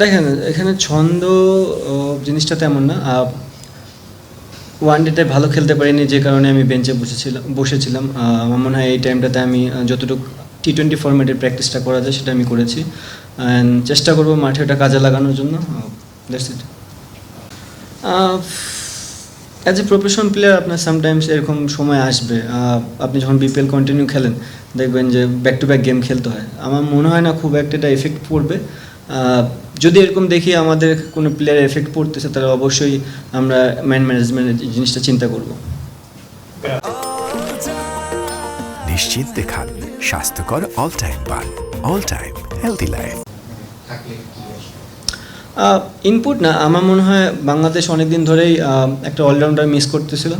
দেখেন, এখানে ছন্দ জিনিসটা তেমন না। ওয়ান ডেতে ভালো খেলতে পারিনি, যে কারণে আমি বেঞ্চে বসেছিলাম বসেছিলাম। আমার মনে হয় এই টাইমটাতে আমি যতটুকু টি টোয়েন্টি ফর্মেটের প্র্যাকটিসটা করা যায়, সেটা আমি করেছি। অ্যান্ড চেষ্টা করব মাঠে ওটা কাজে লাগানোর জন্য। অ্যাজ এ প্রফেশন প্লেয়ার আপনার সামটাইমস এরকম সময় আসবে। আপনি যখন বিপিএল কন্টিনিউ খেলেন, দেখবেন যে ব্যাক টু ব্যাক গেম খেলতে হয়। আমার মনে হয় না খুব একটা এটা এফেক্ট পড়বে। যদি এরকম দেখি আমাদের কোনো প্লেয়ার এফেক্ট পড়তেছে তাহলে অবশ্যই আমরা ম্যান ম্যানেজমেন্টের জিনিসটা চিন্তা করব। নিশ্চিন্তে খান স্বাস্থ্যকর অল টাইম পান all time healthy life input না আমার মনে হয় বাংলাদেশ অনেক দিন ধরেই একটা অলরাউন্ডার মিস করতেছিল।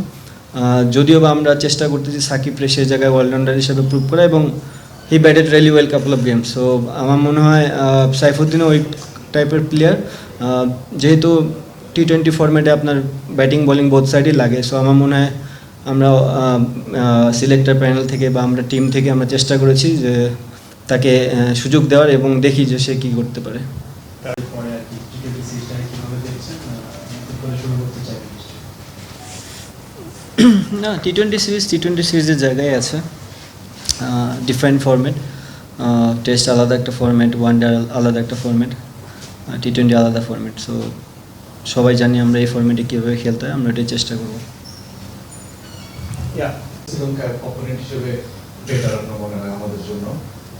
যদিও বা আমরা চেষ্টা করতেছি সাকিবরে সেই জায়গায় অলরাউন্ডার হিসেবে প্রুভ করা এবং he batted really well couple of games so আমার মনে হয় সাইফুদ্দিনও ওই টাইপের প্লেয়ার যেহেতু টি টোয়েন্টি ফর্ম্যাটে আপনার ব্যাটিং বোলিং বোথ সাইডই লাগে সো আমার মনে হয় আমরা সিলেক্টর প্যানেল থেকে বা আমরা টিম থেকে আমরা চেষ্টা করেছি যে তাকে সুযোগ দেওয়ার এবং দেখি যে সে কী করতে পারে। না T twenty series T twenty সিরিজের জায়গায় আছে। ডিফারেন্ট ফরম্যাট টেস্ট আলাদা একটা ফরম্যাট ওয়ান ডে আলাদা একটা ফরম্যাট টি টোয়েন্টি আলাদা ফরম্যাট সো সবাই জানি আমরা এই ফরম্যাটে কীভাবে খেলতে হয়, আমরা এটাই চেষ্টা করব।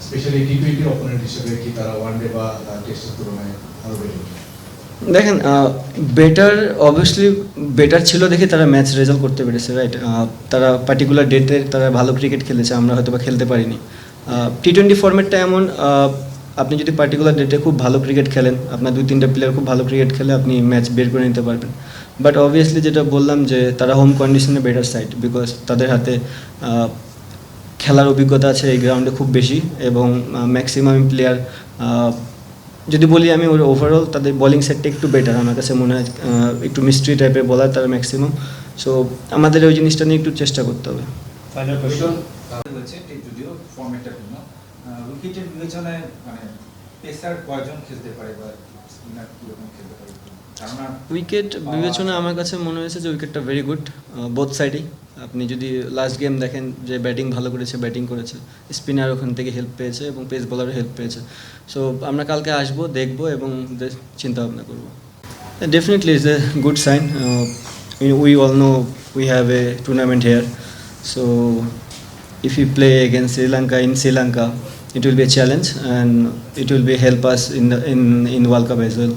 স্পেশালি টি অপোনেন্ট হিসেবে কি তারা ওয়ান ডে বা টেস্টের তুলনায় আরও বেটার দেখেন বেটার অবভিয়াসলি বেটার ছিল দেখে তারা ম্যাচ রেজাল্ট করতে পেরেছে রাইট তারা পার্টিকুলার ডেটে তারা ভালো ক্রিকেট খেলেছে, আমরা হয়তো বা খেলতে পারিনি। টি টোয়েন্টি ফর্মেটটা এমন আপনি যদি পার্টিকুলার ডেটে খুব ভালো ক্রিকেট খেলেন, আপনার দুই, তিনটা প্লেয়ার খুব ভালো ক্রিকেট খেলে আপনি ম্যাচ বের করে নিতে পারবেন। বাট অবভিয়াসলি যেটা বললাম যে তারা হোম কন্ডিশনে বেটার সাইড বিকজ তাদের হাতে খেলার অভিজ্ঞতা আছে এই গ্রাউন্ডে খুব বেশি, এবং ম্যাক্সিমাম প্লেয়ার যদি বলি আমি ওর ওভারঅল তাদের বলিং সেটটা একটু বেটার আমার কাছে মনে হয় একটু মিস্ট্রি টাইপের বলার তারা ম্যাক্সিমাম সো আমাদের ওই জিনিসটা নিয়ে একটু চেষ্টা করতে হবে। বিবেচনায় মানে পেসার কয়জন খেলতে পারে বা স্পিনার কীরকম খেলতে পারে? উইকেট বিবেচনা আমার কাছে মনে হয়েছে যে উইকেটটা ভেরি গুড বোথ সাইডেই আপনি যদি লাস্ট গেম দেখেন যে ব্যাটিং ভালো করেছে ব্যাটিং করেছে স্পিনার ওখান থেকে হেল্প পেয়েছে এবং পেস বোলারও হেল্প পেয়েছে। সো আমরা কালকে আসব দেখব এবং চিন্তা ভাবনা করব। Definitely is a good sign we all know we have a tournament here so if we play against Sri Lanka in Sri Lanka, it will be a challenge and it will be help us in the in in World Cup as well.